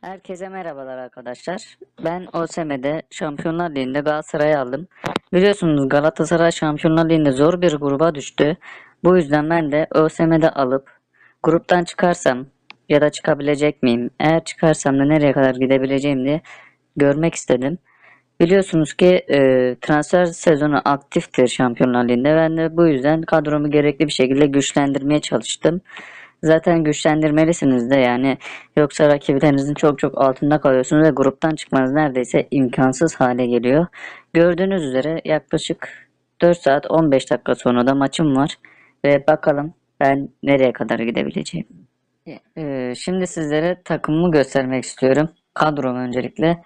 Herkese merhabalar arkadaşlar. Ben OSM'de Şampiyonlar Ligi'nde Galatasaray'ı aldım. Biliyorsunuz Galatasaray Şampiyonlar Ligi'nde zor bir gruba düştü. Bu yüzden ben de OSM'de alıp gruptan çıkarsam ya da çıkabilecek miyim? Eğer çıkarsam da nereye kadar gidebileceğim diye görmek istedim. Biliyorsunuz ki e, transfer sezonu aktiftir Şampiyonlar Ligi'nde. Ben de bu yüzden kadromu gerekli bir şekilde güçlendirmeye çalıştım. Zaten güçlendirmelisiniz de yani yoksa rakiplerinizin çok çok altında kalıyorsunuz ve gruptan çıkmanız neredeyse imkansız hale geliyor. Gördüğünüz üzere yaklaşık 4 saat 15 dakika sonra da maçım var ve bakalım ben nereye kadar gidebileceğim. Ee, şimdi sizlere takımımı göstermek istiyorum. Kadrom öncelikle.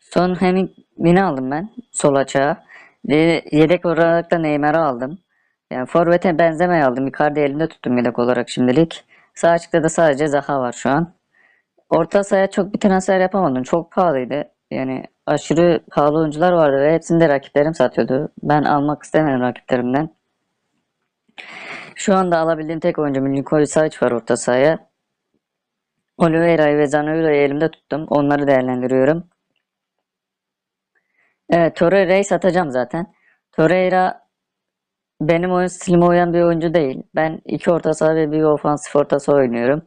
Son Hemingway'i aldım ben sol açığa. Ve Yedek olarak da Neymar'ı aldım. Yani forvete benzemeye aldım. Icardi elimde tuttum yedek olarak şimdilik. Sağ açıkta da sadece Zaha var şu an. Orta sahaya çok bir transfer yapamadım. Çok pahalıydı. Yani aşırı pahalı oyuncular vardı ve hepsini de rakiplerim satıyordu. Ben almak istemedim rakiplerimden. Şu anda alabildiğim tek oyuncu Milinkovic Savic var orta sahaya. Oliveira'yı ve Zaniolo'yu elimde tuttum. Onları değerlendiriyorum. Evet Torreira'yı satacağım zaten. Torreira benim oyun stilime uyan bir oyuncu değil. Ben iki orta saha ve bir ofansif orta saha oynuyorum.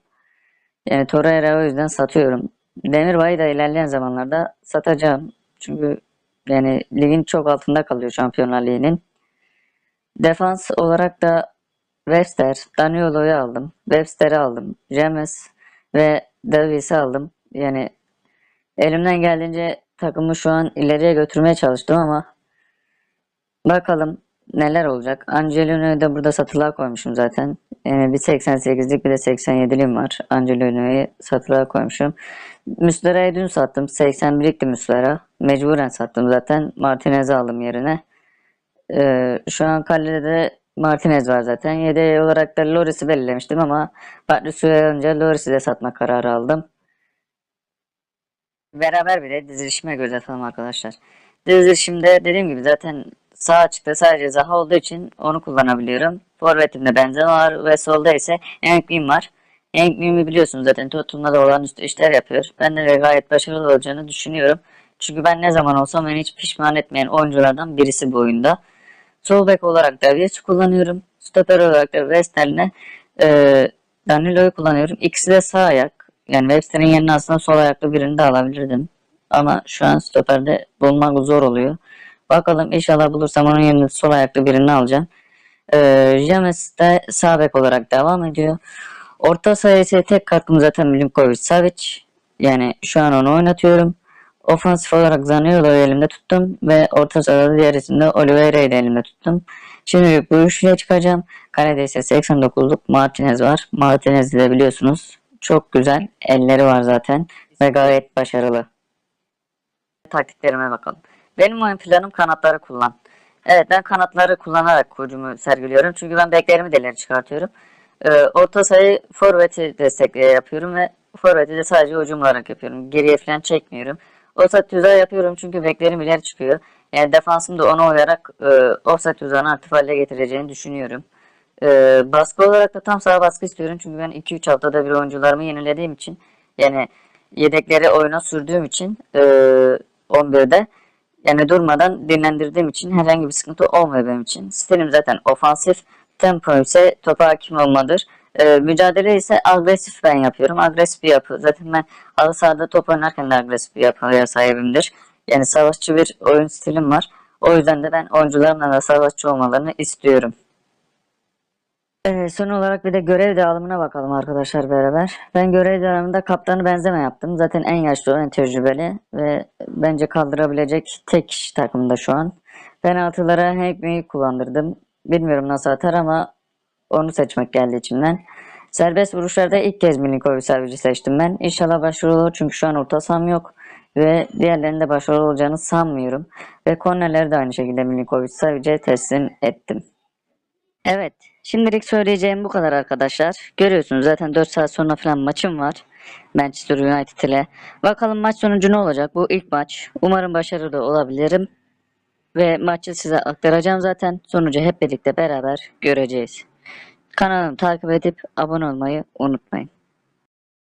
Yani Torreira'yı o yüzden satıyorum. Demirbay'ı da ilerleyen zamanlarda satacağım. Çünkü yani ligin çok altında kalıyor Şampiyonlar Ligi'nin. Defans olarak da Webster, Daniolo'yu aldım. Webster'i aldım. James ve Davis'i aldım. Yani elimden geldiğince takımı şu an ileriye götürmeye çalıştım ama bakalım neler olacak. Angelino'yu da burada satılığa koymuşum zaten. Yani bir 88'lik bir de 87'lim var. Angelino'yu satılığa koymuşum. Müslera'yı dün sattım. 81'likti Müslera. Mecburen sattım zaten. Martinez'i aldım yerine. Ee, şu an kalede de Martinez var zaten. Yedeği olarak da Loris'i belirlemiştim ama Patrice alınca Loris'i de satma kararı aldım. Beraber bir de dizilişime göz atalım arkadaşlar. Dizilişimde dediğim gibi zaten sağ açıkta sadece Zaha olduğu için onu kullanabiliyorum. Forvetimde Benzema var ve solda ise Enkmin var. Enkmin'i biliyorsunuz zaten Tottenham'da da olağanüstü işler yapıyor. Ben de gayet başarılı olacağını düşünüyorum. Çünkü ben ne zaman olsam beni hiç pişman etmeyen oyunculardan birisi bu oyunda. Sol bek olarak da Vies kullanıyorum. Stoper olarak da Wester'le e, Danilo'yu kullanıyorum. İkisi de sağ ayak. Yani Webster'in yerine aslında sol ayaklı birini de alabilirdim. Ama şu an stoperde bulmak zor oluyor. Bakalım inşallah bulursam onun yerine sol ayaklı birini alacağım. Ee, James de sağ olarak devam ediyor. Orta ise tek katkım zaten Milinkovic Savic. Yani şu an onu oynatıyorum. Ofansif olarak Zaniolo'yu elimde tuttum ve orta sahada diğer isimde Oliveira'yı da elimde tuttum. Şimdi bu üçlüye çıkacağım. Kalede ise 89'luk Martinez var. Martinez'i de biliyorsunuz. Çok güzel. Elleri var zaten. Ve gayet başarılı. Taktiklerime bakalım. Benim oyun planım kanatları kullan. Evet ben kanatları kullanarak kurucumu sergiliyorum. Çünkü ben beklerimi deleri çıkartıyorum. Ee, orta sayı forveti destekle yapıyorum ve forveti de sadece hücum olarak yapıyorum. Geriye falan çekmiyorum. Offside tuzağı yapıyorum çünkü beklerim ileri çıkıyor. Yani defansım da ona uyarak e, offside tuzağını aktif hale getireceğini düşünüyorum. E, baskı olarak da tam sağ baskı istiyorum. Çünkü ben 2-3 haftada bir oyuncularımı yenilediğim için yani yedekleri oyuna sürdüğüm için e, 11'de yani durmadan dinlendirdiğim için herhangi bir sıkıntı olmuyor benim için. Stilim zaten ofansif. Tempo ise topa hakim olmadır. Ee, mücadele ise agresif ben yapıyorum. Agresif bir yapı. Zaten ben halı sahada top oynarken de agresif bir yapıya sahibimdir. Yani savaşçı bir oyun stilim var. O yüzden de ben oyuncularımla da savaşçı olmalarını istiyorum. Ee, son olarak bir de görev dağılımına bakalım arkadaşlar beraber. Ben görev dağılımında kaptanı benzeme yaptım. Zaten en yaşlı, en tecrübeli ve bence kaldırabilecek tek kişi takımda şu an. Penaltılara Hackney'i kullandırdım. Bilmiyorum nasıl atar ama onu seçmek geldi içimden. Serbest vuruşlarda ilk kez Milinkovic Savic'i seçtim ben. İnşallah başarılı olur çünkü şu an orta saham yok. Ve diğerlerinde başarılı olacağını sanmıyorum. Ve kornerleri de aynı şekilde Milinkovic Savic'e teslim ettim. Evet. Şimdilik söyleyeceğim bu kadar arkadaşlar. Görüyorsunuz zaten 4 saat sonra falan maçım var. Manchester United ile. Bakalım maç sonucu ne olacak? Bu ilk maç. Umarım başarılı olabilirim. Ve maçı size aktaracağım zaten. Sonucu hep birlikte beraber göreceğiz. Kanalımı takip edip abone olmayı unutmayın.